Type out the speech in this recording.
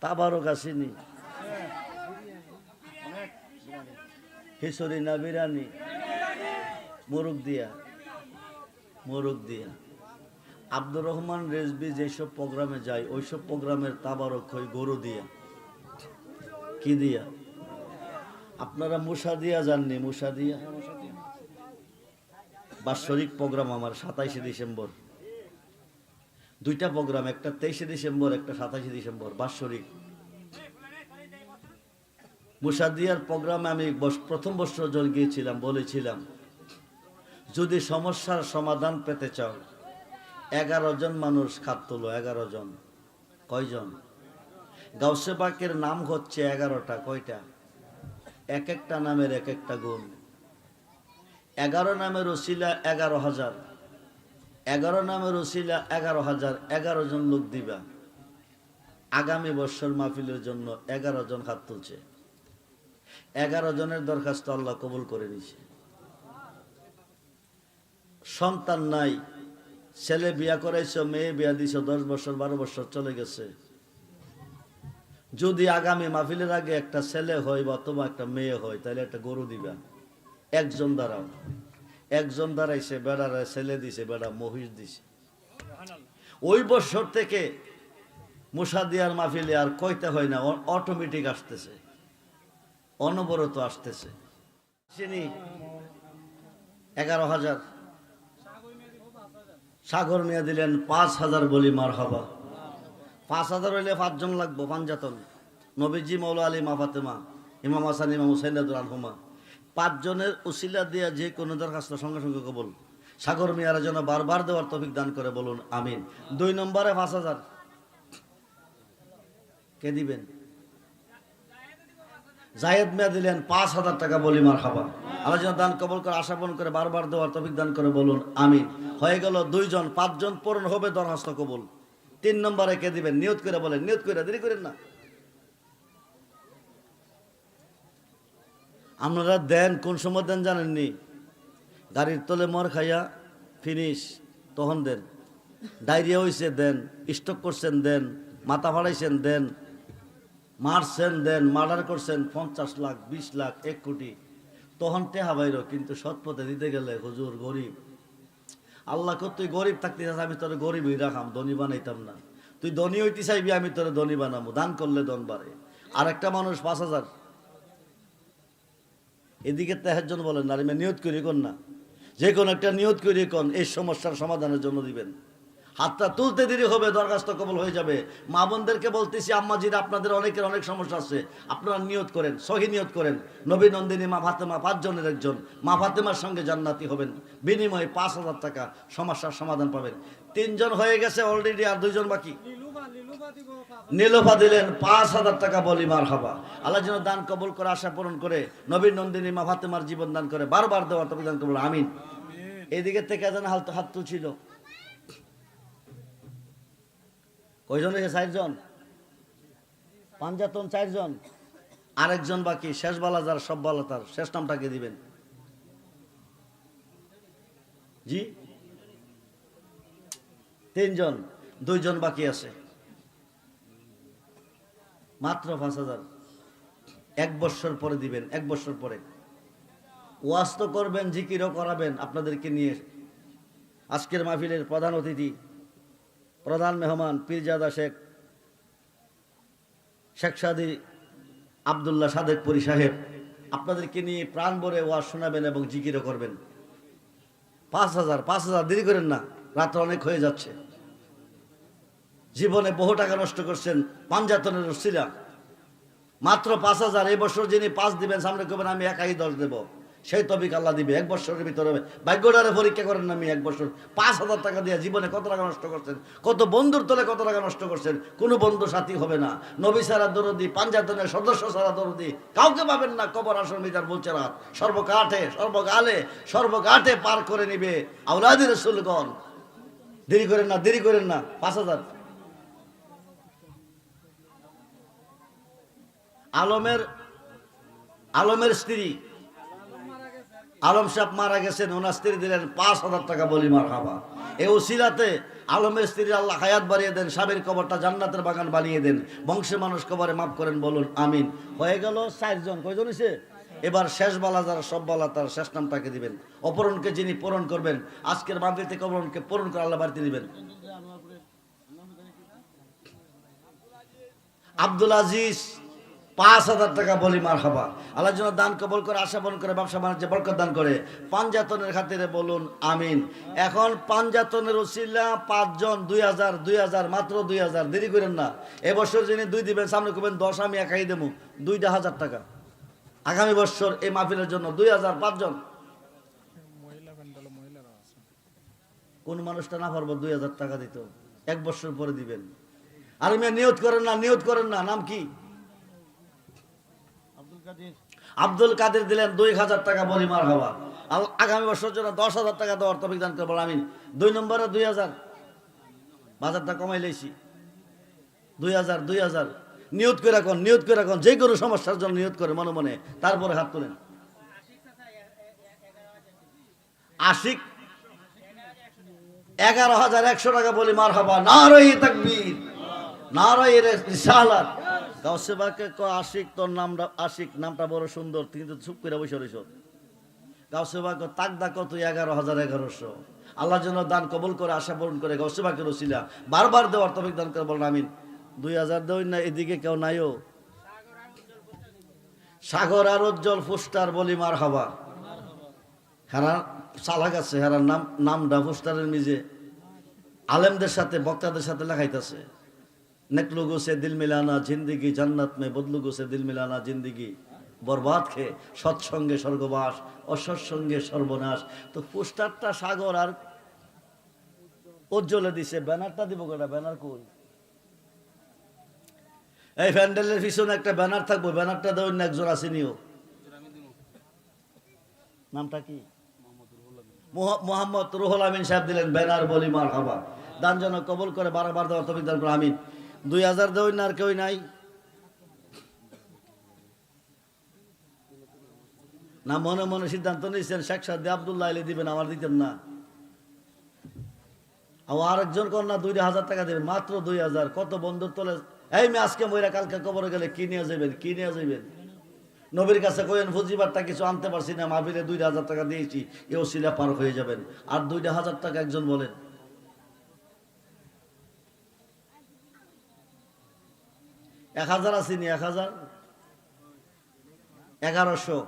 তাবারক আসেনি। খিচুড়ি না বিরিয়ানি? মোরগ দিয়া। মোরগ দিয়া। আব্দুর রহমান রেজবি যেসব প্রোগ্রামে যায়, ওইসব প্রোগ্রামের তাবারক হয় গরু দিয়া। কি দিয়া? আপনারা মুসা দিয়া যাননি মুসা দিয়া। বাৎসরিক প্রোগ্রাম আমার সাতাইশে ডিসেম্বর। দুইটা প্রোগ্রাম, একটা তেইশে ডিসেম্বর, একটা সাতাশে ডিসেম্বর, বাৎসরিক। মুসাদিয়ার প্রোগ্রামে আমি প্রথম বছর জন গিয়েছিলাম, বলেছিলাম, যদি সমস্যার সমাধান পেতে চাও, এগারো জন মানুষ খাত তোলো, এগারো জন। কয়জন? গাউসে পাকের নাম হচ্ছে এগারোটা, কয়টা? এক একটা নামের এক একটা গুণ। এগারো নামের ওসিলা এগারো হাজার। এগারো নামের ওসিলা, এগারো হাজার এগারো জন লোক দিবা। আগামী বৎসর মাহফিলের জন্য এগারো জন হাত তুলছে। এগারো জনের দরখাস্ত আল্লাহ কবুল করে নিছে। সন্তান নাই, ছেলে বিয়া করাইছ, মেয়ে বিয়া দিছ, দশ বছর, বারো বছর চলে গেছে। যদি আগামী মাহফিলের আগে একটা ছেলে হয় বা অথবা একটা মেয়ে হয়, তাহলে একটা গরু দিবা। একজন দাঁড়াও। একজন দাঁড়াইছে, বেড়ারা ছেলে দিছে, বেড়া মহিষ দিছে। ওই বছর থেকে মুসাদিয়ার মাহফিলে আর কইতে হয় না অটোমেটিক আসতেছে। অনবরত আসতেছে। চিনি, এগারো হাজার। সাগর মিয়া দিলেন পাঁচ হাজার বলি মার হবা পাঁচ হাজার হইলে পাঁচজন লাগবো পাঞ্জাতন নবীজি, মৌলা আলী, মা ফাতেমা, ইমাম হাসান, ইমাম হুসাইন আনহুমা। পাঁচজনের উসিলা দিয়া যে কোনো দরখাস্ত সঙ্গে সঙ্গে কবল। সাগর মিয়ারা যেন বারবার দেওয়ার তফিক দান করে বলুন, আমিন। দুই নম্বরে পাঁচ হাজার। কে দিবেন? জায়েদ মিয়া দিলেন পাঁচ হাজার টাকা বলি মার খাবা আল্লাহ যেন দান কবল করে, আশা পূরণ করে, বারবার দেওয়ার তফিক দান করে বলুন, আমিন। হয়ে গেল দুইজন, পাঁচজন পূরণ হবে দরখাস্ত কবল। তিন নম্বরে কে দিবেন? নিয়ত করে বলেন, নিয়ত করে, দেরি করেন না। আপনারা দেন, কোন সময় দেন জানেননি? গাড়ির তলে মর খাইয়া ফিনিশ তখন দেন। ডায়রিয়া হয়েছে দেন। স্টক করছেন, দেন। মাথা ফাড়াইছেন, দেন। মারছেন, দেন। মার্ডার করছেন, পঞ্চাশ লাখ, বিশ লাখ, এক কোটি। তখন টেহা বাইর, কিন্তু সৎ পথে দিতে গেলে হুজুর গরিব। আল্লাহ কর তুই গরিব থাকতে চাস, আমি তোর গরিবই রাখাম, ধনী বানাইতাম না। তুই ধনী হইতে চাইবি, আমি তোর ধনী বানাবো দান করলে দন বাড়ে। আর একটা মানুষ পাঁচ হাজার। এদিকে তেহার বলেন না আমি নিয়ত করি কোন না? যে কোনো একটা নিয়ত করি কোন, এই সমস্যার সমাধানের জন্য দিবেন। হাতটা তুলতে দেরি হবে, দরখাস্ত কবল হয়ে যাবে। মা বোনদেরকে বলতেছি, আম্মাজির, আপনাদের অনেকের অনেক সমস্যা আছে। আপনারা নিয়ত করেন, সহি নিয়ত করেন। নবী নন্দিনী মা ফাতেমা, পাঁচজনের একজন। মা ফাতেমার সঙ্গে জান্নাতি হবেন। বিনিময়ে পাঁচ হাজার টাকা সমস্যার সমাধান পাবেন। তিনজন হয়ে গেছে অলরেডি আর দুইজন বাকি? নীলোফা দিলেন পাঁচ হাজার টাকা বলি মার হবা। আল্লাহ যেন দান কবল করে আশা পূরণ করে নবীন নন্দিনী মা ফাতেমার জীবন দান করে বারবার দেওয়ার তবে দান কবল আমিন। এদিকে থেকে যেন হাত হাত তুলছিল। কয়জন হয়েছে? চারজন? পাঞ্জাতন চারজন। আরেকজন বাকি শেষ বালা যার সব বালা তার। শেষ নামটাকে দিবেন? জি? তিনজন। দুইজন বাকি আছে। মাত্র পাঁচ হাজার। এক বৎসর পরে দিবেন, এক বৎসর পরে। ওয়াজ তো করবেন, জিকিরও করাবেন আপনাদেরকে নিয়ে। আজকের মাহফিলের প্রধান অতিথি, প্রধান মেহমান, পীরজাদা শেখ শেখ সাদি আবদুল্লাহ সাদেকপুরি সাহেব, আপনাদেরকে নিয়ে প্রাণ ভরে ওয়াজ শোনাবেন এবং জিকিরও করবেন। পাঁচ হাজার পাঁচ হাজার, দেরি করেন না, রাত অনেক হয়ে যাচ্ছে। জীবনে বহু টাকা নষ্ট করছেন পাঞ্জাতনের রসিলা। মাত্র পাঁচ হাজার, এই বছর যিনি পাঁচ দিবেন, সামনে করবেন আমি একাই দশ দেবো। সেই তবিক আল্লাহ দিবে। এক বছরের ভিতরে ভাগ্যটারে পরীক্ষা করেন আমি এক বছর। পাঁচ হাজার টাকা দিয়ে জীবনে কত টাকা নষ্ট করছেন, কত বন্ধুর তলে কত টাকা নষ্ট করছেন, কোনো বন্ধু সাথী হবে না। নবী সারা দরদি পাঞ্জাতনের সদস্য সারা দরদি, কাউকে পাবেন না, কবর আসর মিটার বলছে রাত সর্বকাঠে, সর্বকালে, সর্বকাঠে পার করে নিবে। আউলাদি রসুলগণ, দেরি করেন না, দেরি করেন না। পাঁচ হাজার। আলমের আলমের স্ত্রী। আলম সাহেব মারা গেছেন, ওনার স্ত্রী দিলেন পাঁচ হাজার টাকা বলি মার খাবা এই ওসিলাতে আলমের স্ত্রী আল্লাহ হায়াত বাড়িয়ে দেন, স্বামীর কবরটা জান্নাতের বাগান বানিয়ে দেন। বংশের মানুষ কবরে মাফ করেন, বলুন আমিন। হয়ে গেল চারজন কয়জন হয়েছে এবার শেষ বালা, যারা সব বালা, তার শেষ নামটাকে দিবেন। অপরণকে যিনি পূরণ করবেন, আজকের মাহফিল থেকে অপরণকে পূরণ করে আল্লাহ বাড়িতে দিবেন। আব্দুল আজিজ পাঁচ হাজার টাকা বলি মার খাবা আল্লাহ যেন দান কবল করে, আশা বন করে, ব্যবসা বাণিজ্যে বরকত দান করে। পাঞ্জাতনের খাতিরে বলুন, আমিন। এখন পাঞ্জাতনের ওসিলা পাঁচজন, দুই হাজার দুই হাজার, মাত্র দুই হাজার। দেরি করেন না। এবছর যিনি দুই দিবেন, সামনে করবেন দশ, আমি একাই দেবো। দুইটা হাজার টাকা। আগামী বছর এই মাহফিলের জন্য দুই হাজার পাঁচজন। কোন মানুষটা না পারব দুই হাজার টাকা দিত। এক বছর পরে দিবেন। আর মেয়ে নিয়ত করেন না, নিয়ত করেন না। নাম কি? আব্দুল কাদের দিলেন দুই হাজার টাকা বলি মার হওয়া আগামী বছর জন্য দশ হাজার টাকা দেওয়ার তফিক দান করব আমি দুই নম্বরে দুই হাজার। বাজারটা কমাই লেছি দুই হাজার দুই হাজার। নিয়ত করে রাখুন, নিয়ত করে রাখুন। যে কোনো সমস্যার জন্য নিয়ত করে মনে মনে। তারপরে হাত তোলেন। আশিক, এগারো হাজার একশো টাকা বলি মার হবা না রহি তাকবীর। না রহি রিসালাত গাউসেবাকে ক আশিক, তোর নামটা আশিক, নামটা বড় সুন্দর, তুই কিন্তু চুপ করে বসে রইছ গাউসেবাকে তাকদা কত এগারো হাজার এগারোশো। আল্লাহ যেন দান কবল করে, আশা পূরণ করে, গাউসেবাকে রসিলা। বারবার দেওয়ার তফিক দান করে বলেন, আমিন। দুই হাজার দেওই না, এদিকে কেউ নাইও সাগর আর উজ্জ্বল ফুস্টার বলি মার হবা। হেরা চালাক আছে, হেরার নাম, নামটা পোস্টারের নিজে। আলেমদের সাথে, বক্তাদের সাথে লেখাইতেছে। নেকলুগো সে দিল মিলানা জিন্দিগি জান্নাত মে বদলুগো সে দিল মিলানা জিন্দিগি বরবাদ খেয়ে সৎসঙ্গে স্বর্গবাস অসৎসঙ্গে সর্বনাশ তো পোস্টারটা সাগর আর উজ্জ্বলে দিছে ব্যানারটা দিব কটা ব্যানার কই এই প্যান্ডেলের পিছনে একটা ব্যানার থাকব ব্যানারটা দেবেন না একজন আসেনিও নামটা কি মোহাম্মদ রুহুল আমিন সাহেব দিলেন ব্যানার বলি মার হাবা দান যেন কবল করে বারবার দান করে আমিন দুই হাজার দেওই না আর কেউ নাই। না, মনে মনে সিদ্ধান্ত নিয়েছেন, শেখ সাদ্দি আবদুল্লাহ আলী দিবেন, আমার দিতেন না। আর আরেকজন কন্যা দুই হাজার টাকা দেবেন, মাত্র দুই হাজার। কত বন্ধুর তোলে, এই মেয়ে আজকে মহিলা কালকে কবরে গেলে কি নিয়ে যাবেন কি নিয়ে যাবেন নবীর কাছে কইন ফুজিবারটা কিছু আনতে পারছি না, মাহফিলে দুই হাজার টাকা দিয়েছি, এও শিলা পার হয়ে যাবেন। আর দুইটা হাজার টাকা একজন বলেন। এক হাজার আসেনি এক হাজার? এগারোশো।